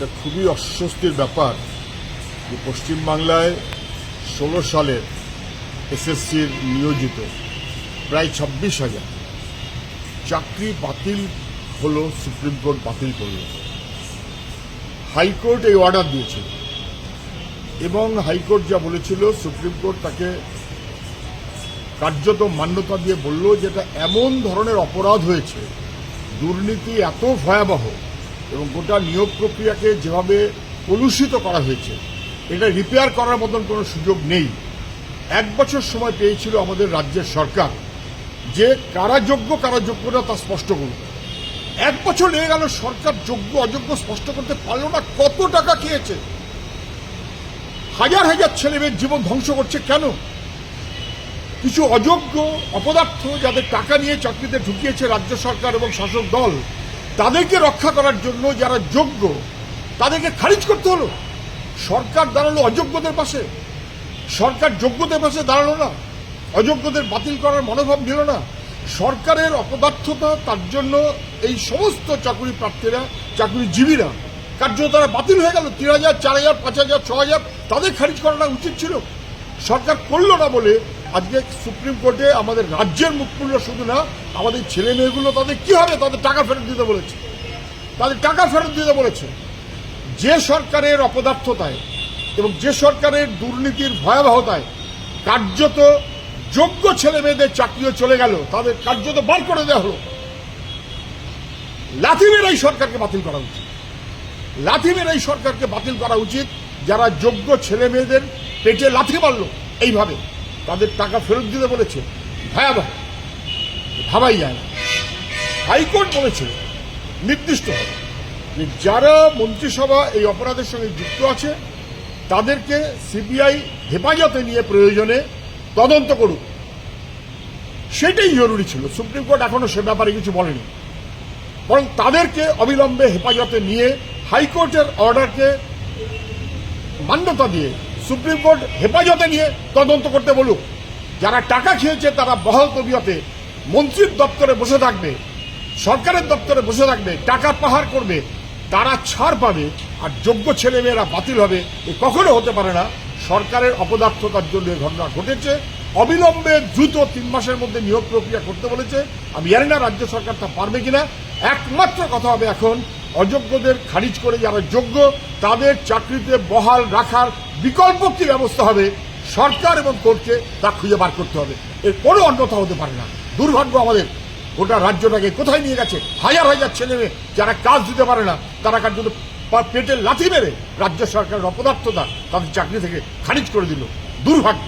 এটা খুবই অস্বস্তির ব্যাপার যে পশ্চিমবাংলায় ষোলো সালের এসএসসির নিয়োজিত প্রায় ছাব্বিশ হাজার। চাকরি বাতিল হলো, সুপ্রিম কোর্ট বাতিল করল। হাইকোর্ট এই অর্ডার দিয়েছিল। এবং হাইকোর্ট যা বলেছিল, সুপ্রিম কোর্ট তাকে কার্যত মান্যতা দিয়ে বলল যেটা এমন ধরনের অপরাধ হয়েছে, দুর্নীতি এত ভয়াবহ এবং গোটা নিয়োগ প্রক্রিয়াকে যেভাবে কলুষিত করা হয়েছে, এটা রিপেয়ার করার মতন কোনো সুযোগ নেই। এক বছর সময় পেয়েছিল আমাদের রাজ্যের সরকার যে কারা যোগ্য কারা যোগ্য না তা স্পষ্ট করবে এক বছর লেগে গেল, সরকার যোগ্য, অযোগ্য স্পষ্ট করতে পারল না, কত টাকা খেয়েছে? হাজার হাজার ছেলে মেয়ের জীবন ধ্বংস করছে কেন? কিছু অযোগ্য, অপদার্থ যাদের টাকা নিয়ে চাকরিতে ঢুকিয়েছে রাজ্য সরকার এবং শাসক দল তাদেরকে রক্ষা করার জন্য যারা যোগ্য, তাদেরকে খারিজ করতে হলো। সরকার দাঁড়াল অযোগ্যদের পাশে। সরকার যোগ্যদের পাশে দাঁড়াল না। অযোগ্যদের বাতিল করার মনোভাব নিল না। সরকারের অপদার্থতা, তার জন্য এই সমস্ত চাকরি প্রার্থীরা, চাকরিজীবীরা কার্য তারা বাতিল হয়ে গেল। তিন হাজার, চার হাজার, পাঁচ হাজার, ছ হাজার, তাদের খারিজ করাটা উচিত ছিল। সরকার করল না বলে আজকে সুপ্রিম কোর্টে আমাদের রাজ্যের মুখ খুলল শুধু না, আমাদের ছেলে মেয়েগুলো তাদের কি হবে? তাদের টাকা ফেরত দিতে বলেছে। তাদের টাকা ফেরত দিতে বলেছে। যে সরকারের অপদার্থতায় এবং যে সরকারের দুর্নীতির ভয়াবহতায় কার্যত যোগ্য ছেলে মেয়েদের চাকরিও চলে গেল, তাদের কার্যত বার করে দেওয়া হলো। লাথিমের এই সরকারকে বাতিল করা উচিত। লাথিমের এই সরকারকে বাতিল করা উচিত, যারা যোগ্য ছেলে মেয়েদের পেটে লাথি মারল, এইভাবে। তাদের টাকা ফেরত দিতে বলেছে। ভয়াবহ। ভাবাই যায় না। হাইকোর্ট বলেছে, নির্দিষ্ট যে যারা মন্ত্রিসভা এই অপরাধের সঙ্গে যুক্ত আছে, তাদেরকে সিবিআই হেফাজতে নিয়ে প্রয়োজনে তদন্ত করুক। সেটাই জরুরি ছিল। সুপ্রিম কোর্ট এখনও সে ব্যাপারে কিছু বলেনি। বরং তাদেরকে অবিলম্বে হেফাজতে নিয়ে হাইকোর্টের অর্ডারকে মান্যতা দিয়ে সুপ্রিম কোর্ট হেফাজতে নিয়ে তদন্ত করতে বলুক। যারা টাকা খেয়েছে, তারা বহাল তবিয়তে মন্ত্রীর দপ্তরে বসে থাকবে, সরকারের দপ্তরে বসে থাকবে, টাকা পাহাড় করবে, তারা ছাড় পাবে আর যোগ্য ছেলেমেয়েরা বাতিল হবে, এ কখনো হতে পারে না। সরকারের অপদার্থতার জন্য ঘটনা ঘটেছে। অবিলম্বে দ্রুত তিন মাসের মধ্যে নিয়োগ প্রক্রিয়া করতে বলেছে। আমি জানি না রাজ্য সরকার তা পারবে কিনা। একমাত্র কথা হবে এখন, অযোগ্যদের খারিজ করে যারা যোগ্য, তাদের চাকরিতে বহাল রাখার বিকল্প কি ব্যবস্থা হবে? সরকার এবং কোর্টকে তা খুঁজে বার করতে হবে। এর কোনো অন্যথা হতে পারে না। দুর্ভাগ্য আমাদের। গোটা রাজ্যটাকে কোথায় নিয়ে গেছে? হাজার হাজার ছেলে মেয়ে যারা কাজ দিতে পারে না, তারা কার জন্য পেটের লাথি মেরে? রাজ্য সরকারের অপদার্থতা তাদের চাকরি থেকে খারিজ করে দিল। দুর্ভাগ্য।